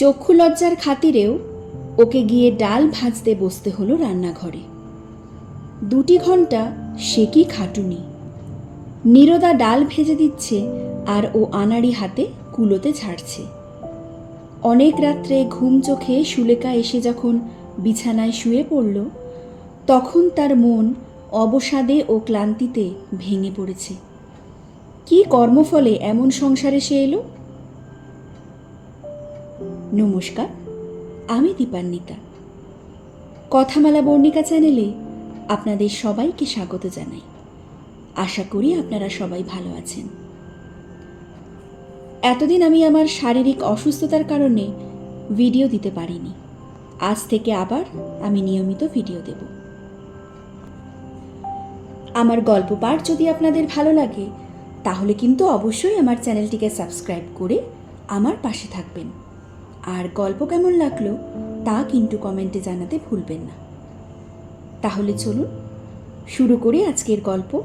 চক্ষু লজ্জার খাতিরেও ওকে গিয়ে ডাল ভাজতে বসতে হলো রান্নাঘরে। দুটি ঘণ্টা সে কি খাটুনি। নীরদা ডাল ভেজে দিচ্ছে আর ও আনাড়ি হাতে কুলোতে ঝাড়ছে অনেক রাত্রে ঘুম চোখে সুলেখা এসে যখন বিছানায় শুয়ে পড়ল, তখন তার মন অবসাদে ও ক্লান্তিতে ভেঙে পড়েছে। কি কর্মফলে এমন সংসারে সে এলো? নমস্কার, আমি দীপান্বিতা। কথামালা বর্ণিকা চ্যানেলে আপনাদের সবাইকে স্বাগত জানাই। আশা করি আপনারা সবাই ভালো আছেন। এতদিন আমি আমার শারীরিক অসুস্থতার কারণে ভিডিও দিতে পারিনি। আজ থেকে আবার আমি নিয়মিত ভিডিও দেব। আমার গল্প পাঠ যদি আপনাদের ভালো লাগে, তাহলে কিন্তু অবশ্যই আমার চ্যানেলটিকে সাবস্ক্রাইব করে আমার পাশে থাকবেন। আর গল্প কেমন লাগল তা কিন্তু কমেন্টে জানাতে ভুলবেন না। তাহলে চলুন, শুরু করি আজকের গল্প।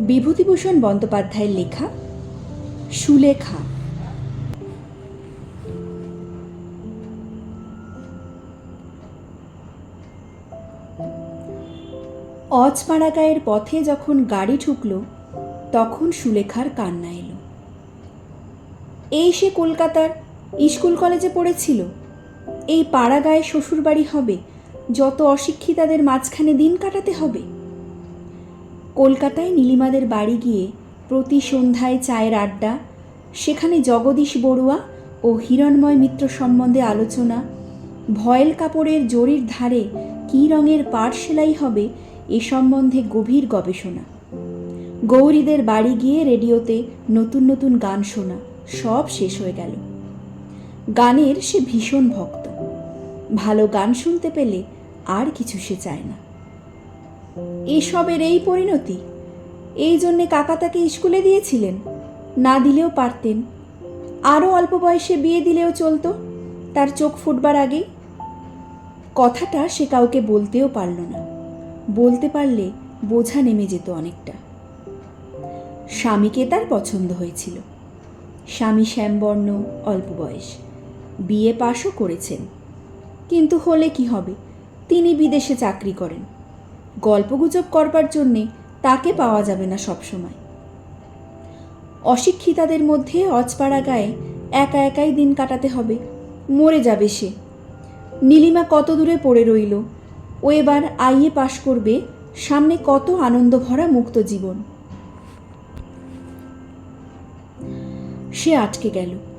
বিভূতিভূষণ বন্দ্যোপাধ্যায়ের লেখা সুলেখা। অজপাড়া গায়ের পথে যখন গাড়ি ঢুকল তখন সুলেখার কান্না এলো। এই সে কলকাতার স্কুল কলেজে পড়েছিল। এই পাড়া গায়ে শ্বশুরবাড়ি হবে, যত অশিক্ষিতাদের মাঝখানে দিন কাটাতে হবে। কলকাতায় নীলিমাদের বাড়ি গিয়ে প্রতি সন্ধ্যায় চায়ের আড্ডা, সেখানে জগদীশ বড়ুয়া ও হিরণময় মিত্র সম্বন্ধে আলোচনা, ভয়েল কাপড়ের জরির ধারে কী রঙের পাট সেলাই হবে এ সম্বন্ধে গভীর গবেষণা। গৌরীদের বাড়ি গিয়ে রেডিওতে নতুন নতুন গান শোনা, সব শেষ হয়ে গেল। গানের সে ভীষণ ভক্ত। ভালো গান শুনতে পেলে আর কিছু সে চায় না। এসবের এই পরিণতি, এই জন্যে কাকা তাকে স্কুলে দিয়েছিলেন। না দিলেও পারতেন। আরও অল্প বয়সে বিয়ে দিলেও চলতো, তার চোখ ফুটবার আগেই কথাটা সে কাউকে বলতেও পারল না। বলতে পারলে বোঝা নেমে যেত অনেকটা। স্বামীকে তার পছন্দ হয়েছিল। স্বামী শ্যামবর্ণ, অল্প বয়স। বিয়ে পাশও করেছেন। কিন্তু হলে কি হবে? তিনি বিদেশে চাকরি করেন। গল্পগুজব করবার জন্যে তাকে পাওয়া যাবে না সবসময়। অশিক্ষিতাদের মধ্যে অজপাড়া গায়ে একা একাই দিন কাটাতে হবে। মরে যাবে সে। নীলিমা কত দূরে পড়ে রইল। ও এবার আইএ পাশ করবে সামনে কত আনন্দ ভরা মুক্ত জীবন। সে আটকে গেল।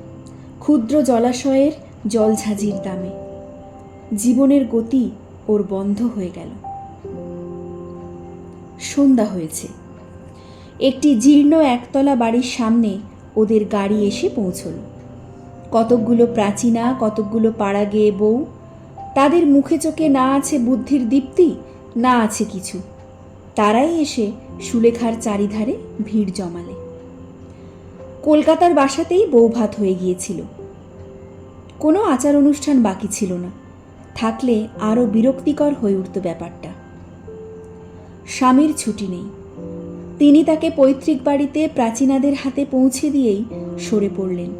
ক্ষুদ্র জলাশয়ের জলঝাঁঝির দামে। জীবনের গতি ওর বন্ধ হয়ে গেল। সন্ধ্যা হয়েছে। একটি জীর্ণ একতলা বাড়ির সামনে ওদের গাড়ি এসে পৌঁছল। কতকগুলো প্রাচীনা, কতকগুলো পাড়া গেয়ে বউ, তাদের মুখে চোখে না আছে বুদ্ধির দীপ্তি, না আছে কিছু। তারাই এসে সুলেখার চারিধারে ভিড় জমালে। কলকাতার বাসাতেই বৌভাত হয়ে গিয়েছিল। কোনো আচার অনুষ্ঠান বাকি ছিল না। থাকলে আরও বিরক্তিকর হয়ে উঠত ব্যাপারটা। স্বামীর ছুটি নেই। তিনি তাকে পৈতৃক বাড়িতে প্রাচীনাদের হাতে পৌঁছে দিয়েই সরে পড়লেন।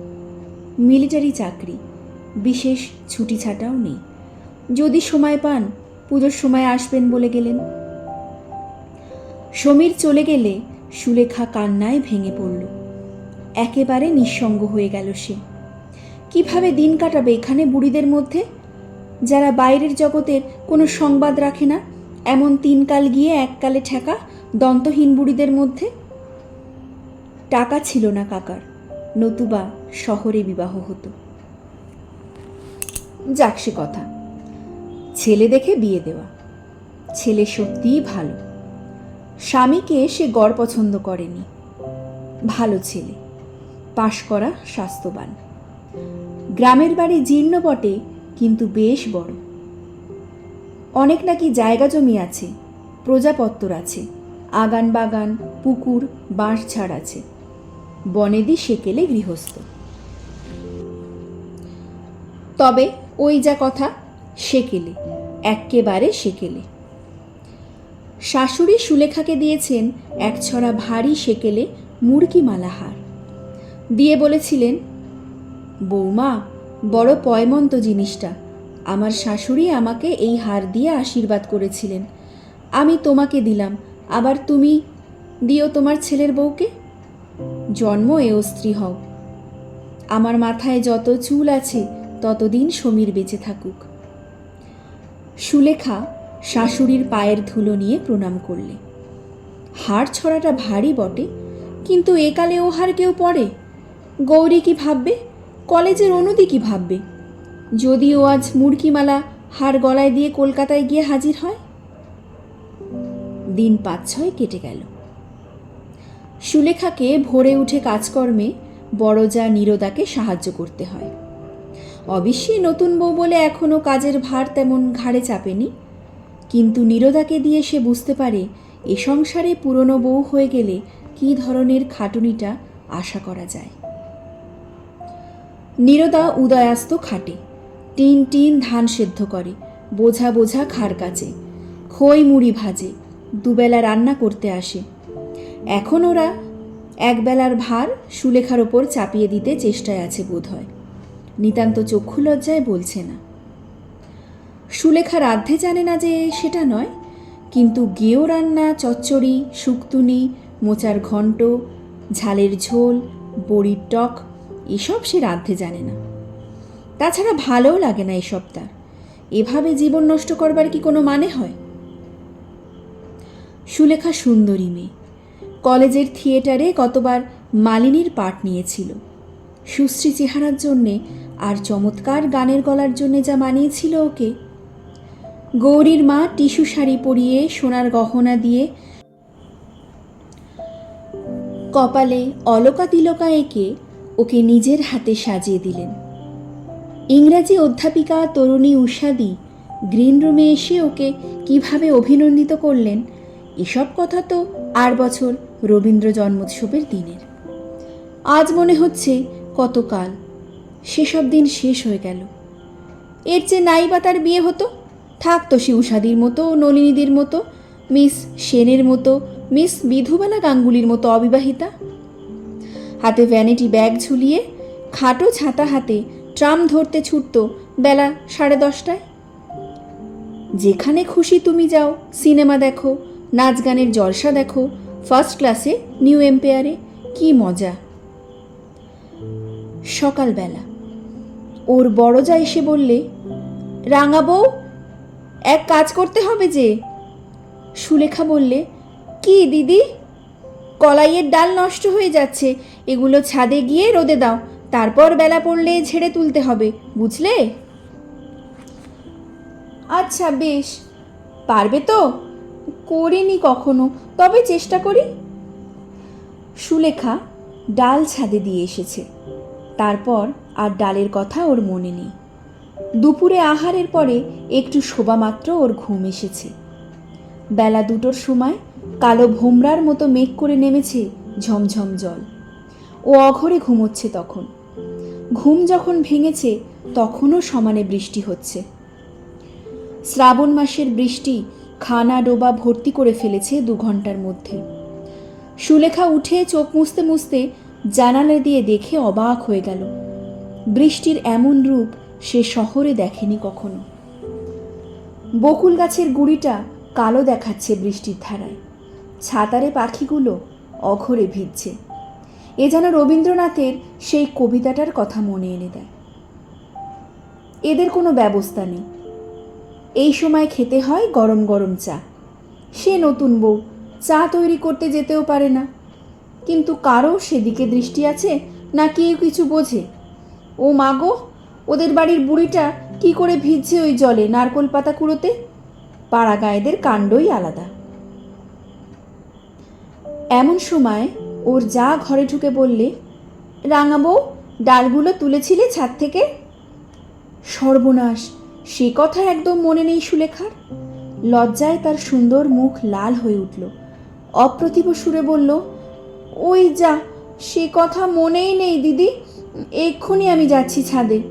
মিলিটারি চাকরি, বিশেষ ছুটি ছাটাও নেই। যদি সময় পান, পুজোর সময় আসবেন বলে গেলেন। সমীর চলে গেলে সুলেখা কান্নায় ভেঙে পড়ল। একেবারে নিঃসঙ্গ হয়ে গেল সে। কীভাবে দিন কাটাবে এখানে বুড়িদের মধ্যে? যারা বাইরের জগতের কোনো সংবাদ রাখে না, এমন তিনকাল গিয়ে এককালে ঠেকা দন্তহীন বুড়িদের মধ্যে? টাকা ছিল না কাকার, নতুবা শহরে বিবাহ হতো। যাক সে কথা, ছেলে দেখে বিয়ে দেওয়া। ছেলে সত্যিই ভালো। স্বামীকে সে গড় পছন্দ করেনি। ভালো ছেলে, পাশ করা স্বাস্থ্যবান। গ্রামের বাড়ি জীর্ণ বটে, কিন্তু বেশ বড়। অনেক নাকি জায়গা জমি আছে, প্রজাপত্তর আছে আগান বাগান পুকুর বাঁশ ঝাড় আছে। বনেদি সেকেলে গৃহস্থ। তবে ওই যা কথা, সেকেলে, এক্কেবারে সেকেলে। শাশুড়ি সুলেখাকে দিয়েছেন এক ছড়া ভারী সেকেলে মুরগি মালাহার দিয়ে বলেছিলেন বৌমা, বড় পয়মন্ত জিনিসটা। আমার শাশুড়ি আমাকে এই হার দিয়ে আশীর্বাদ করেছিলেন। আমি তোমাকে দিলাম, আবার তুমি দিও তোমার ছেলের বউকে? জন্ম এও স্ত্রী হও। আমার মাথায় যত চুল আছে, ততদিন সমীর বেঁচে থাকুক। সুলেখা শাশুড়ির পায়ের ধুলো নিয়ে প্রণাম করলে। হাড় ছড়াটা ভারী বটে, কিন্তু একালে ও হার কেউ পড়ে? গৌরী কি ভাববে? কলেজের অনুদি কি ভাববে? যদি ও আজ মুড়কিমালা হার গলায় দিয়ে কলকাতায় গিয়ে হাজির হয়? দিন পাঁচ ছয় কেটে গেল। সুলেখাকে ভোরে উঠে কাজকর্মে বড়জা নীরদাকে সাহায্য করতে হয়। অবশ্যই নতুন বউ বলে এখনও কাজের ভার তেমন ঘাড়ে চাপেনি। কিন্তু নীরদাকে দিয়ে সে বুঝতে পারে এ সংসারে পুরনো বউ হয়ে গেলে কী ধরনের খাটুনিটা আশা করা যায়। নীরদা উদয়াস্ত খাটে। টিন টিন ধান সেদ্ধ করে, বোঝা বোঝা খার কাছে। খই মুড়ি ভাজে, দুবেলা রান্না করতে আসে। এখন ওরা একবেলার ভার সুলেখার ওপর চাপিয়ে দিতে চেষ্টায় আছে বোধ হয় নিতান্ত চক্ষু লজ্জায় বলছে না। সুলেখা রাধে জানে না যে সেটা নয়, কিন্তু গেও রান্না, চচ্চড়ি, শুক্তুনি, মোচার ঘণ্ট, ঝালের ঝোল, বড়ির টক এসব সে রাধতে জানে না। তাছাড়া ভালোও লাগে না এসব তার এভাবে জীবন নষ্ট করবার কি কোনো মানে হয়? সুলেখা সুন্দরী মেয়ে। কলেজের থিয়েটারে কতবার মালিনীর পাঠ নিয়েছিল। সুশ্রী চেহারার জন্যে আর চমৎকার গানের গলার জন্যে যা মানিয়েছিল ওকে। গৌরীর মা টিস্যু শাড়ি পরিয়ে সোনার গহনা দিয়ে কপালে অলকা তিলকা এঁকে ওকে নিজের হাতে সাজিয়ে দিলেন। ইংরাজি অধ্যাপিকা তরুণী উষাদি গ্রিন রুমে এসে ওকে কীভাবে অভিনন্দিত করলেন, এসব কথা তো আর বছর রবীন্দ্র জন্মোৎসবের দিনের। আজ মনে হচ্ছে কতকাল, সেসব দিন শেষ হয়ে গেল। এর চেয়ে নাই বা তার বিয়ে হতো? থাকতো সে উষাদির মতো, নলিনীদের মতো, মিস সেনের মতো, মিস বিধুবালা গাঙ্গুলির মতো অবিবাহিতা। হাতে ভ্যানিটি ব্যাগ ঝুলিয়ে, খাটো ছাতা হাতে ট্রাম ধরতে ছুটত বেলা সাড়ে দশটায়। যেখানে খুশি তুমি যাও, সিনেমা দেখো, নাচ গানের জলসা দেখো ফার্স্ট ক্লাসে নিউ এম্পায়ারে কি মজা। সকালবেলা ওর বড় যা এসে বললে, রাঙা বউ, এক কাজ করতে হবে যে। সুলেখা বললে, কি দিদি? কলাইয়ের ডাল নষ্ট হয়ে যাচ্ছে এগুলো ছাদে গিয়ে রোদে দাও, তারপর বেলা পড়লে ঝেড়ে তুলতে হবে, বুঝলে? আচ্ছা বেশ। পারবে তো? করিনি কখনো, তবে চেষ্টা করি। সুলেখা ডাল ছাদে দিয়ে এসেছে। তারপর আর ডালের কথা ওর মনে নেই। দুপুরে আহারের পরে একটু শোবা মাত্র ওর ঘুম এসেছে। বেলা দুটোর সময় কালো ভোমরার মতো মেঘ করে নেমেছে ঝমঝম জল। ও অঘরে ঘুমোচ্ছে তখন। ঘুম যখন ভেঙেছে, তখনও সমানে বৃষ্টি হচ্ছে। শ্রাবণ মাসের বৃষ্টি খানা ডোবা ভর্তি করে ফেলেছে দু ঘণ্টার মধ্যে। সুলেখা উঠে চোখ মুছতে মুছতে জানালা দিয়ে দেখে অবাক হয়ে গেল। বৃষ্টির এমন রূপ সে শহরে দেখেনি কখনো। বকুল গাছের গুড়িটা কালো দেখাচ্ছে বৃষ্টির ধারায়। ছাতারে পাখিগুলো অঘরে ভিজছে। এ যেন রবীন্দ্রনাথের সেই কবিতাটার কথা মনে এনে দেয়। এদের কোনো ব্যবস্থা নেই। এই সময় খেতে হয় গরম গরম চা। সে নতুন বউ, চা তৈরি করতে যেতেও পারে না। কিন্তু কারও সেদিকে দৃষ্টি আছে না কেউ কিছু বোঝে। ও মাগো ওদের বাড়ির বুড়িটা কি করে ভিজছে ওই জলে নারকোল পাতা কুড়োতে? পাড়া গায়েদের কাণ্ডই আলাদা। এমন সময় ওর যা ঘরে ঢুকে বললে রাঙাবো ডালগুলো তুলেছিলে ছাদ থেকে? সর্বনাশ, সে কথা একদম মনে নেই সুলেখার। লজ্জায় তার সুন্দর মুখ লাল হয়ে উঠল। অপ্রতিভ সুরে বলল, ওই যা, সে কথা মনেই নেই দিদি, এক্ষুনি আমি যাচ্ছি ছাদে।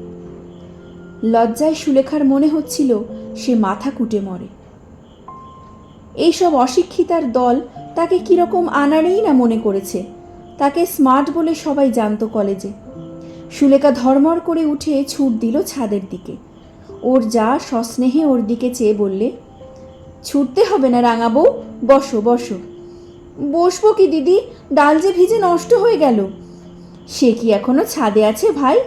লজ্জায় সুলেখার মনে হচ্ছিল সে মাথা কুটে মরে। এইসব অশিক্ষিতার দল তাকে কীরকম আনাড়েই না মনে করেছে? তাকে স্মার্ট বলে সবাই জানতো কলেজে। সুলেখা ধর্মর করে উঠে ছুট দিল ছাদের দিকে। ওর যা সস্নেহে ওর দিকে চেয়ে বললে, ছুটতে হবে না রাঙাবো বসো বসো। বসবো কি দিদি? ডাল যে ভিজে নষ্ট হয়ে গেল। সে কি এখনও ছাদে আছে ভাই?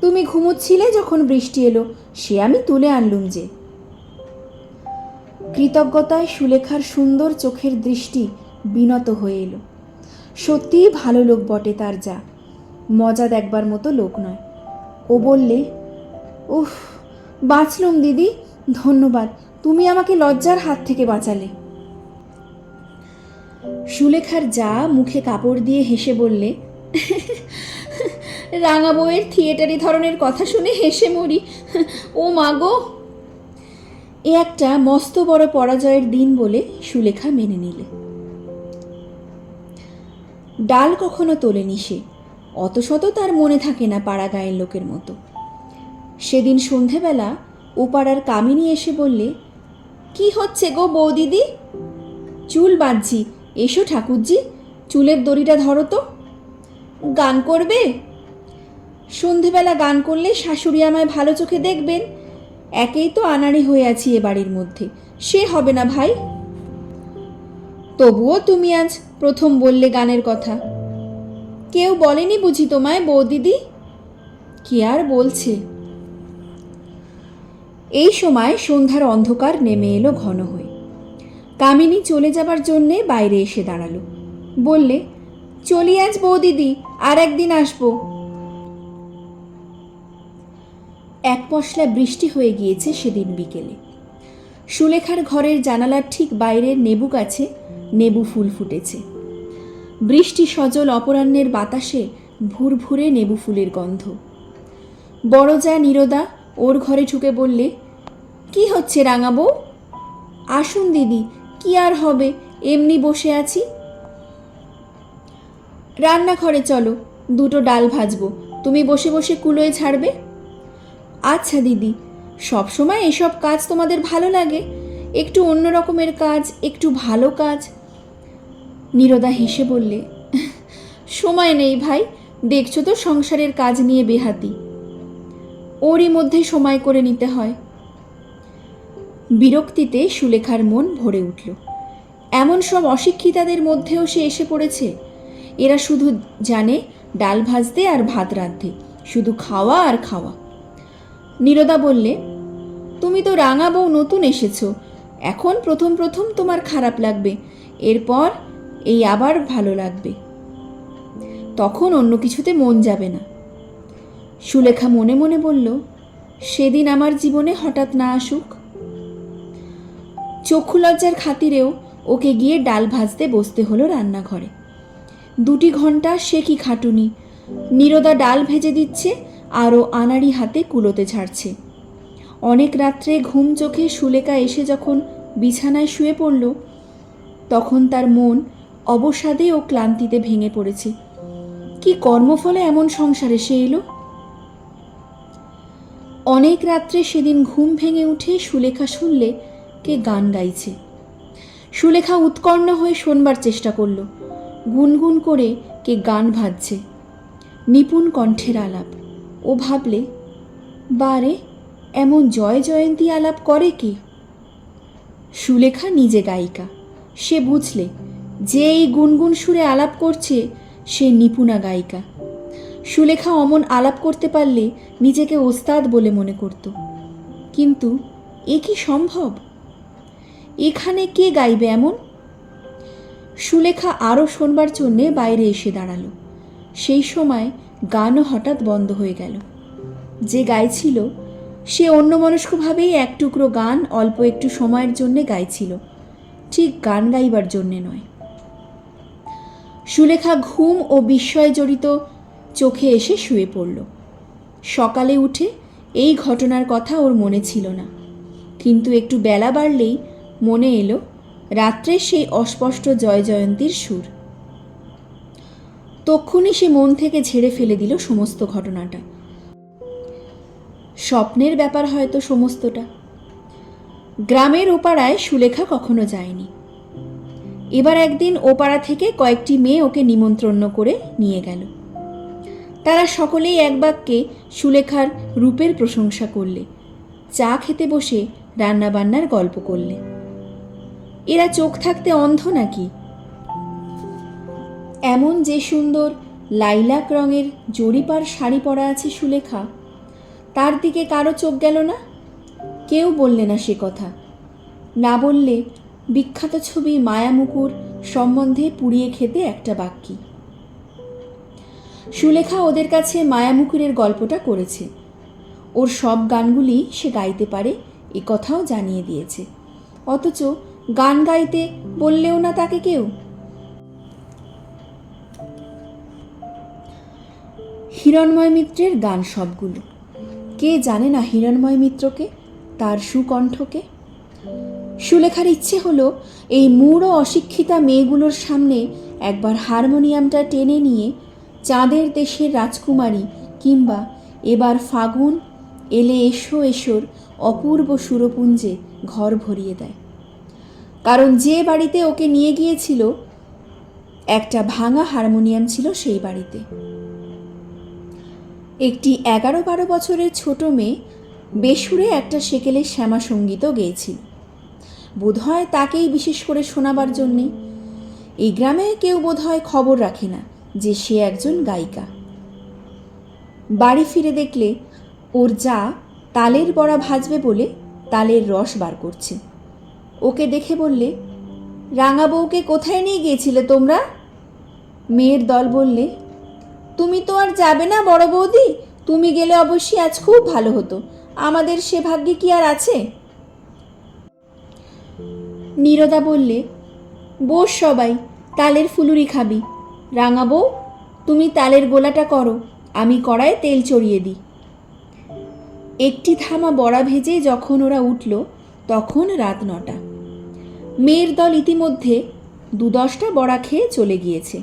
তুমি ঘুমোচ্ছিলে যখন বৃষ্টি এলো, সে আমি তুলে আনলুম যে। কৃতজ্ঞতায় সুলেখার সুন্দর চোখের দৃষ্টি বিনত হয়ে এলো। সত্যিই ভালো লোক বটে তার যা। মজা দেখবার মতো লোক নয়। ও বললে, উফ, বাঁচলুম দিদি, ধন্যবাদ। তুমি আমাকে লজ্জার হাত থেকে বাঁচালে। সুলেখার যা মুখে কাপড় দিয়ে হেসে বললে, রাঙা বউয়ের থিয়েটারি ধরনের কথা শুনে হেসে মরি। ও মাগো এ একটা মস্ত বড় পরাজয়ের দিন বলে সুলেখা মেনে নিলে। ডাল কখনো তোলেনি সে। অত শত তার মনে থাকে না পাড়া গায়ের লোকের মতো। সেদিন সন্ধেবেলা ও পাড়ার কামিনী এসে বললে, কি হচ্ছে গো বৌদিদি? চুল বাঁধছি। এসো ঠাকুরজি, চুলের দড়িটা ধরো তো। গান করবে? সন্ধেবেলা গান করলে শাশুড়ি আমায় ভালো চোখে দেখবেন। একেই তো আনাড়ি হয়ে আছি এ বাড়ির মধ্যে। সে হবে না ভাই? তবুও তুমি আজ প্রথম বললে গানের কথা। কেউ বলেনি বুঝি তোমায় বৌদিদি? কি আর বলছে? এই সময় সন্ধ্যার অন্ধকার নেমে এলো ঘন হয়ে। কামিনী চলে যাবার জন্যে বাইরে এসে দাঁড়াল। বললে, চলি আজ বৌদিদি, আর একদিন আসব। এক পশলা বৃষ্টি হয়ে গিয়েছে সেদিন বিকেলে। সুলেখার ঘরের জানালার ঠিক বাইরের নেবু গাছে নেবু ফুল ফুটেছে। বৃষ্টি সজল অপরাহ্নের বাতাসে ভুর ভুরে নেবু ফুলের গন্ধ। বড় যা নীরদা ওর ঘরে ঢুকে বললে, কি হচ্ছে রাঙাবো? আসুন দিদি, কি আর হবে? এমনি বসে আছি। রান্নাঘরে চলো, দুটো ডাল ভাজবো। তুমি বসে বসে কুলোয় ছাড়বে আচ্ছা দিদি সব সময় এসব কাজ তোমাদের ভালো লাগে। একটু অন্য রকমের কাজ, একটু ভালো কাজ নীরদা হেসে বললে, সময় নেই ভাই, দেখছ তো সংসারের কাজ নিয়ে বেহাতি। ওরই মধ্যে সময় করে নিতে হয়। বিরক্তিতে সুলেখার মন ভরে উঠল। এমন সব অশিক্ষিতাদের মধ্যেও সে এসে পড়েছে। এরা শুধু জানে ডাল ভাজতে আর ভাত রাঁধতে, শুধু খাওয়া আর খাওয়া। নীরদা বললে, তুমি তো রাঙা বউ নতুন এসেছ। এখন প্রথম প্রথম তোমার খারাপ লাগবে। এরপর এই আবার ভালো লাগবে। তখন অন্য কিছুতে মন যাবে না। সুলেখা মনে মনে বলল, সেদিন আমার জীবনে হঠাৎ না আসুক। চক্ষু লজ্জার খাতিরেও ওকে গিয়ে ডাল ভাজতে বসতে হলো রান্নাঘরে। দুটি ঘণ্টা সে কি খাটুনি। নীরদা ডাল ভেজে দিচ্ছে, আরও আনাড়ি হাতে কুলোতে ঝাড়ছে অনেক রাত্রে ঘুম চোখে সুলেখা এসে যখন বিছানায় শুয়ে পড়ল, তখন তার মন অবসাদে ও ক্লান্তিতে ভেঙে পড়েছে। কি কর্মফলে এমন সংসারে সে এলো? অনেক রাত্রে সেদিন ঘুম ভেঙে উঠে সুলেখা শুনলে কে গান গাইছে। সুলেখা উৎকর্ণ হয়ে শোনবার চেষ্টা করল। গুনগুন করে কে গান ভাজছে। নিপুণ কণ্ঠের আলাপ। ও ভাবলে, বারে, এমন জয় জয়ন্তী আলাপ করে কি? সুলেখা নিজে গায়িকা। সে বুঝলে যে এই গুনগুন সুরে আলাপ করছে, সে নিপুণা গায়িকা। সুলেখা অমন আলাপ করতে পারলে নিজেকে ওস্তাদ বলে মনে করত। কিন্তু এ কি সম্ভব? এখানে কে গাইবে এমন? সুলেখা আরও শোনবার জন্যে বাইরে এসে দাঁড়াল। সেই সময় গানও হঠাৎ বন্ধ হয়ে গেল। যে গাইছিল, সে অন্যমনস্কভাবেই এক টুকরো গান অল্প একটু সময়ের জন্যে গাইছিল। ঠিক গান গাইবার জন্যে নয়। সুলেখা ঘুম ও বিস্ময় জড়িত চোখে এসে শুয়ে পড়ল। সকালে উঠে এই ঘটনার কথা ওর মনে ছিল না। কিন্তু একটু বেলা বাড়লেই মনে এলো, রাত্রে সেই অস্পষ্ট জয় জয়ন্তীর সুর। তক্ষুনি সে মন থেকে ঝেড়ে ফেলে দিল সমস্ত ঘটনাটা। স্বপ্নের ব্যাপার হয়তো সমস্তটা। গ্রামের ওপাড়ায় সুলেখা কখনো যায়নি। এবার একদিন ওপাড়া থেকে কয়েকটি মেয়ে ওকে নিমন্ত্রণ করে নিয়ে গেল। তারা সকলেই এক বাক্যে সুলেখার রূপের প্রশংসা করলে, চা খেতে বসে রান্নাবান্নার গল্প করলে। এরা চোখ থাকতে অন্ধ নাকি? এমন যে সুন্দর লাইলাক রঙের জরিপার শাড়ি পরা আছে সুলেখা, তার দিকে কারও চোখ গেল না? কেউ বললে না সে কথা। না বললে বিখ্যাত ছবি মায়ামুকুর সম্বন্ধে পুড়িয়ে খেতে একটা বাক্যি। সুলেখা ওদের কাছে মায়ামুকুরের গল্পটা করেছে। ওর সব গানগুলি সে গাইতে পারে, এ কথাও জানিয়ে দিয়েছে। অথচ গান গাইতে বললেও না তাকে কেউ। হিরণময় মিত্রের গান সবগুলো। কে জানে না হিরণময় মিত্রকে, তার সুকণ্ঠকে সুলেখার ইচ্ছে হলো এই মূঢ় অশিক্ষিতা মেয়েগুলোর সামনে একবার হারমোনিয়ামটা টেনে নিয়ে চাঁদের দেশের রাজকুমারী কিংবা এবার ফাগুন এলে এসো এসোর অপূর্ব সুরপুঞ্জে ঘর ভরিয়ে দেয়। কারণ যে বাড়িতে ওকে নিয়ে গিয়েছিল, একটা ভাঙা হারমোনিয়াম ছিল সেই বাড়িতে। একটি এগারো বারো বছরের ছোট মেয়ে বেসুরে একটা সেকেলের শ্যামা সঙ্গীতও গেয়েছিল। বোধহয় তাকেই বিশেষ করে শোনাবার জন্যে। এই গ্রামে কেউ বোধহয় খবর রাখে না যে সে একজন গায়িকা। বাড়ি ফিরে দেখলে, ওর যা তালের বড়া ভাজবে বলে তালের রস বার করছে। ওকে দেখে বললে, রাঙা বউকে কোথায় নিয়ে গিয়েছিলে তোমরা? মেয়ের দল বললে, তুমি তো আর যাবে না বড় বৌদি। তুমি গেলে অবশ্যই আজ খুব ভালো হতো। আমাদের সে ভাগ্যে কি আর আছে? নীরদা বললে, বস সবাই, তালের ফুলুরি খাবি। রাঙা বউ, তুমি তালের গোলাটা করো, আমি কড়ায় তেল চড়িয়ে দিই। একটি থামা বড়া ভেজে যখন ওরা উঠল, তখন রাত নটা। মেয়ের দল ইতিমধ্যে দু দশটা বড়া খেয়ে চলে গিয়েছে।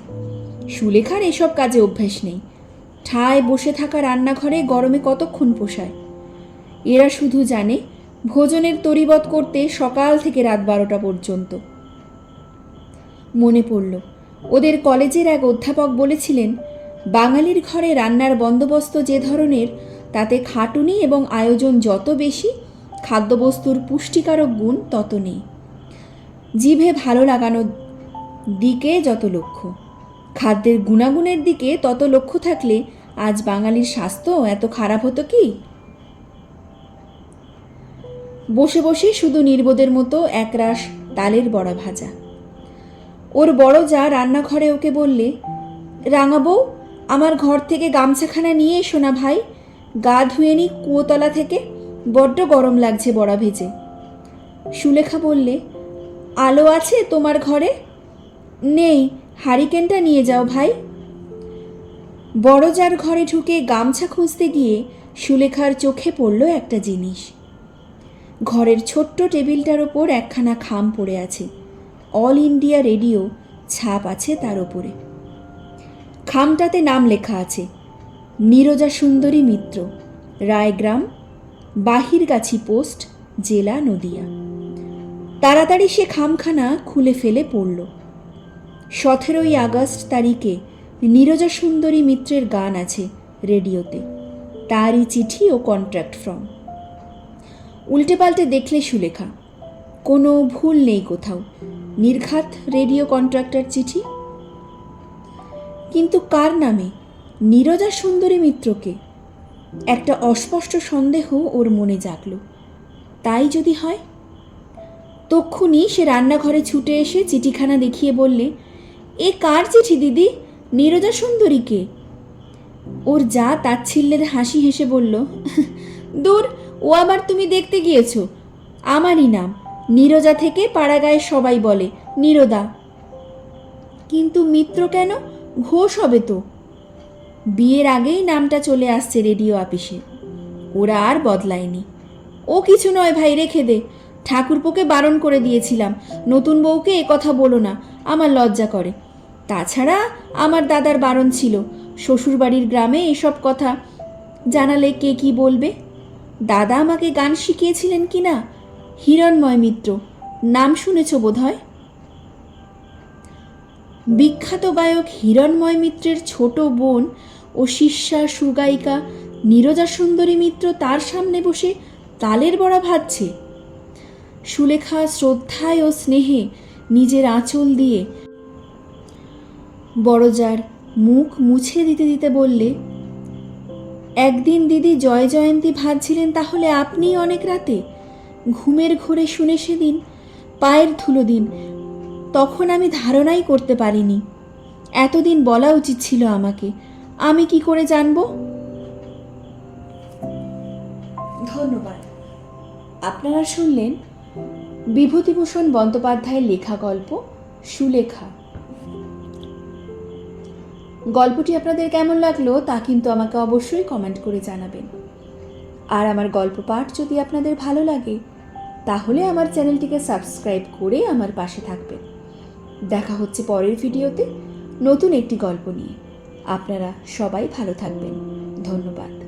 সুলেখার এসব কাজে অভ্যেস নেই। ঠায় বসে থাকা রান্নাঘরে গরমে কতক্ষণ পোষায়? এরা শুধু জানে ভোজনের তরিবত করতে সকাল থেকে রাত বারোটা পর্যন্ত। মনে পড়ল, ওদের কলেজের এক অধ্যাপক বলেছিলেন, বাঙালির ঘরে রান্নার বন্দোবস্ত যে ধরনের, তাতে খাটুনি এবং আয়োজন যত বেশি, খাদ্যবস্তুর পুষ্টিকারক গুণ তত নেই। জিভে ভালো লাগানোর দিকে যত লক্ষ্য, খাদ্যের গুণাগুণের দিকে তত লক্ষ্য থাকলে আজ বাঙালির স্বাস্থ্য এত খারাপ হতো কি? বসে বসে শুধু নির্বোধের মতো একরাশ তালের বড়া ভাজা। ওর বড় যা রান্নাঘরে ওকে বললে রাঙাবো আমার ঘর থেকে গামছাখানা নিয়ে এসো না ভাই। গা ধুয়ে নি কুয়োতলা থেকে, বড্ড গরম লাগছে বড়া ভেজে। সুলেখা বললে, আলো আছে তোমার ঘরে? নেই, হারিকেনটা নিয়ে যাও ভাই। বড় যার ঘরে ঢুকে গামছা খুঁজতে গিয়ে সুলেখার চোখে পড়ল একটা জিনিস। ঘরের ছোট্ট টেবিলটার ওপর একখানা খাম পড়ে আছে। অল ইন্ডিয়া রেডিও ছাপ আছে তার ওপরে। খামটাতে নাম লেখা আছে, নীরজা সুন্দরী মিত্র, রায়গ্রাম, বাহিরগাছি পোস্ট, জেলা নদিয়া। তাড়াতাড়ি সে খামখানা খুলে ফেলে পড়ল। সতেরোই আগস্ট তারিখে নীরজা সুন্দরী মিত্রের গান আছে রেডিওতে। তারই চিঠি ও কন্ট্রাক্ট ফর্ম। উল্টে পাল্টে দেখলে সুলেখা। কোনো ভুল নেই কোথাও। নির্ঘাত রেডিও কন্ট্রাক্টর চিঠি? কিন্তু কার নামে? নীরজা সুন্দরী মিত্রকে? একটা অস্পষ্ট সন্দেহ ওর মনে জাগল। তাই যদি হয়? তক্ষুনি সে রান্নাঘরে ছুটে এসে চিঠিখানা দেখিয়ে বললে, এ কার চিঠি দিদি? নীরজা সুন্দরীকে? ওর যা তাচ্ছিল্যের হাসি হেসে বলল, দূর ও আবার তুমি দেখতে গিয়েছো। আমারই নাম। নীরজা থেকে পাড়াগায় সবাই বলে, নীরদা। কিন্তু মিত্র কেন? ঘোষ হবে তো। বিয়ের আগেই নামটা চলে আসছে রেডিও অফিসে। ওরা আর বদলায়নি। ও কিছু নয় ভাই, রেখে দে। ঠাকুরপোকে বারণ করে দিয়েছিলাম। নতুন বউকে এ কথা বলো না, আমার লজ্জা করে। তাছাড়া আমার দাদার বারণ ছিল। শ্বশুরবাড়ির গ্রামে এসব কথা জানালে কে কি বলবে? দাদা আমাকে গান শিখিয়েছিলেন কি না হিরণময় মিত্র, নাম শুনেছ বোধহয়? বিখ্যাত গায়ক হিরণময় মিত্রের ছোট বোন ও শিষ্যা সুগায়িকা নীরজা সুন্দরী মিত্র তার সামনে বসে তালের বড়া ভাজছে। সুলেখা শ্রদ্ধায় ও স্নেহে নিজের আঁচল দিয়ে বড়জার মুখ মুছে দিতে দিতে বললে একদিন দিদি জয় জয়ন্তী ভাজছিলেন তাহলে আপনিই অনেক রাতে? ঘুমের ঘোরে শুনে সেদিন, পায়ের ধুলো দিন, তখন আমি ধারণাই করতে পারিনি। এতদিন বলা উচিত ছিল আমাকে, আমি কি করে জানব? ধন্যবাদ। আপনারা শুনলেন বিভূতিভূষণ বন্দ্যোপাধ্যায়ের লেখা গল্প সুলেখা। গল্পটি আপনাদের কেমন লাগল তা কিন্তু আমাকে অবশ্যই কমেন্ট করে জানাবেন। আর আমার গল্প পাঠ যদি আপনাদের ভালো লাগে, তাহলে আমার চ্যানেলটিকে সাবস্ক্রাইব করে আমার পাশে থাকবেন। দেখা হচ্ছে পরের ভিডিওতে নতুন একটি গল্প নিয়ে। আপনারা সবাই ভালো থাকবেন। ধন্যবাদ।